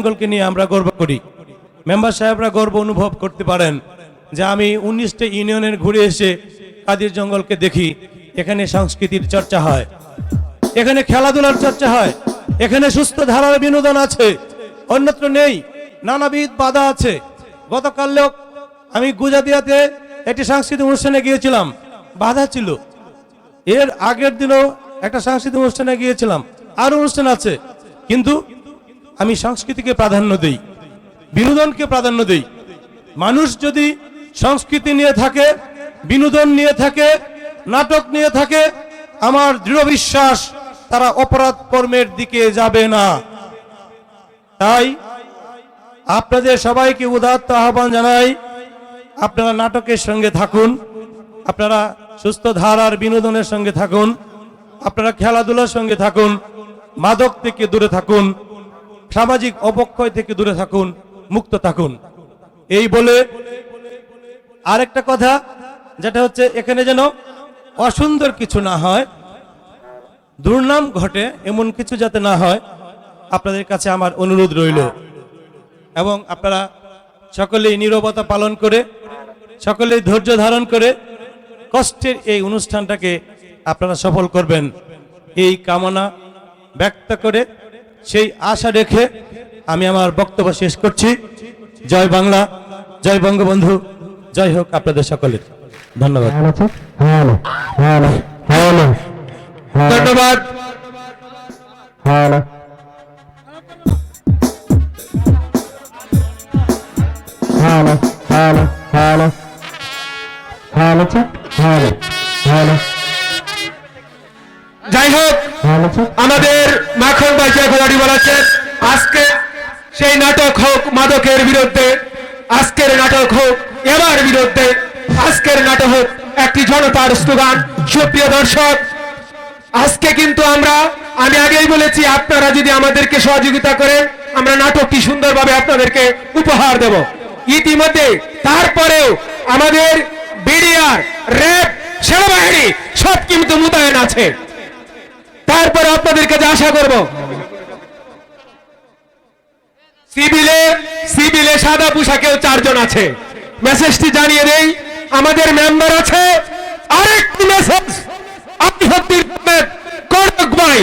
জঙ্গলকে নিয়ে আমরা গর্ব করি। মেম্বার সাহেবরা গর্ব অনুভব করতে পারেন যে আমি উনিশটা ইউনিয়নের ঘুরে এসে কাদির জঙ্গলকে দেখি, এখানে সংস্কৃতির চর্চা হয়। এখানে খেলাধুলার চর্চা হয়, এখানে সুস্থ ধারার বিনোদন আছে, অন্যত্র নেই, নানাবিধ বাধা আছে। গতকাল লোক, আমি গুজাদিয়াতে একটি সাংস্কৃতিক অনুষ্ঠানে গিয়েছিলাম, বাধা ছিল। এর আগের দিনও একটা সাংস্কৃতিক অনুষ্ঠানে গিয়েছিলাম আর অনুষ্ঠান আছে। কিন্তু আমি সংস্কৃতিকে প্রাধান্য দেই, বিনোদনকে প্রাধান্য দেই। মানুষ যদি সংস্কৃতি নিয়ে থাকে, বিনোদন নিয়ে থাকে, নাটক নিয়ে থাকে, আমার দৃঢ় বিশ্বাস তারা অপরাধ কর্মের দিকে যাবে না। তাই আপনাদের সবাইকে উদাত্ত আহ্বান জানাই, আপনারা নাটকের সঙ্গে থাকুন, আপনারা সুস্থ ধারার বিনোদনের সঙ্গে থাকুন, আপনারা খেলাধুলার সঙ্গে থাকুন, মাদক থেকে দূরে থাকুন সামাজিক অবক্ষয় থেকে দূরে থাকুন, মুক্ত থাকুন। এই বলে আরেকটা কথা, যেটা হচ্ছে এখানে যেন অসুন্দর কিছু না হয়, দুর্নাম ঘটে এমন কিছু যাতে না হয়, আপনাদের কাছে আমার অনুরোধ রইল। এবং আপনারা সকলেই নীরবতা পালন করে, সকলেই ধৈর্য ধারণ করে কষ্টের এই অনুষ্ঠানটাকে আপনারা সফল করবেন। এই কামনা ব্যক্ত করে সেই আশা রেখে আমি আমার বক্তব্য শেষ করছি জয় বাংলা জয় বঙ্গবন্ধু জয় হোক আপনাদের সকলের ধন্যবাদ ধন্যবাদ যাই হোক আমাদের মাখন ভাই যে কথাটি বলেছেন আজকে সেই নাটক হোক মাদকের বিরুদ্ধে, আজকের নাটক হোক এবার বিরুদ্ধে, আজকের নাটক হোক একটি জনতার স্লোগান। সুপ্রিয় দর্শক, আজকে কিন্তু আমরা, আমি আগেই বলেছি, আপনারা যদি আমাদেরকে সহযোগিতা করেন, আমরা নাটকটি সুন্দরভাবে আপনাদেরকে উপহার দেব। ইতিমধ্যে তারপরেও আমাদের বিডিআর র্যাব সেনাবাহিনী সব কিন্তু মোতায়েন আছে। তারপরে আপনাদের কাছে আশা করব। সিভিলে সিভিলে সাদা পোশাকেও চারজন আছে। মেসেজটি জানিয়ে দেই, আমাদের মেম্বার আছে আরেকটি মেসেজ ভাই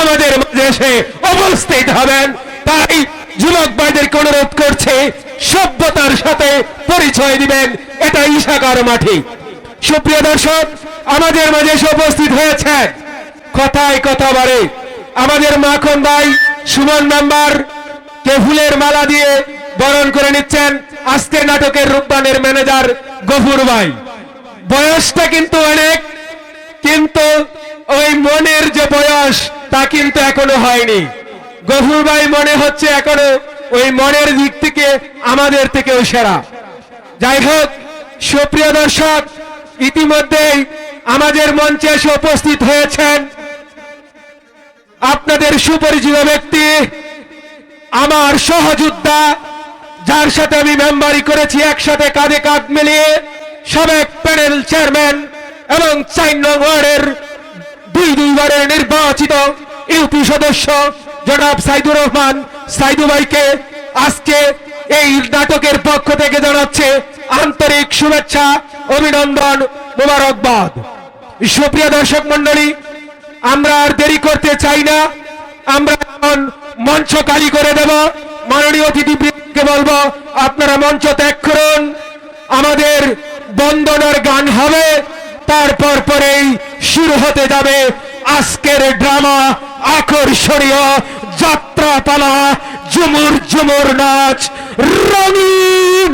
আমাদের মাঝে এসে উপস্থিত হবেন। তাই যুবক অনুরোধ করছে, সভ্যতার সাথে পরিচয় দিবেন এটা ইশাকার মাঠি সুপ্রিয় দর্শক, আমাদের মাঝে উপস্থিত হয়েছে কথায় কথা বাড়ে আমাদের মাখন ভাই সুমন নাম্বার কে ফুলের মালা দিয়ে বরণ করে নিচ্ছেন আজকের নাটকের রূপবানের ম্যানেজার গফুর ভাই। বয়সটা কিন্তু অনেক, কিন্তু ওই মনের যে বয়স, তা কিন্তু এখনও হয়নি। গফুর ভাই মনে হচ্ছে এখনও ওই মনের দিক থেকে আমাদের থেকেও সেরা। যাই হোক, সুপ্রিয় দর্শক, ইতিমধ্যেই আমাদের মঞ্চে এসে উপস্থিত হয়েছেন আপনাদের সুপরিচিত ব্যক্তি, আমার সহযোদ্ধা, যার সাথে আমি মেম্বারি করেছি, একসাথে কাঁধে কাঁধ মিলিয়ে সাবেক প্যানেল চেয়ারম্যান এবং চার নং ওয়ার্ডের দুই দুইবারের নির্বাচিত ইউপি সদস্য জনাব সাইদুর রহমান সাইদু ভাইকে আজকে এই নাটকের পক্ষ থেকে জানাচ্ছে আন্তরিক শুভেচ্ছা, অভিনন্দন, মোবারকবাদ। সুপ্রিয় দর্শক মন্ডলী আমরা আর দেরি করতে চাই না। আমরা এখন মঞ্চ খালি করে দেব। মাননীয় অতিথিবৃন্দকে বলব, আপনারা মঞ্চ ত্যাগ করুন। আমাদের বন্দনার গান হবে, তারপর পরেই শুরু হতে যাবে আজকের ড্রামা, আকর্ষণীয় যাত্রাপালা, ঝুমুর ঝুমুর নাচ, রঙিন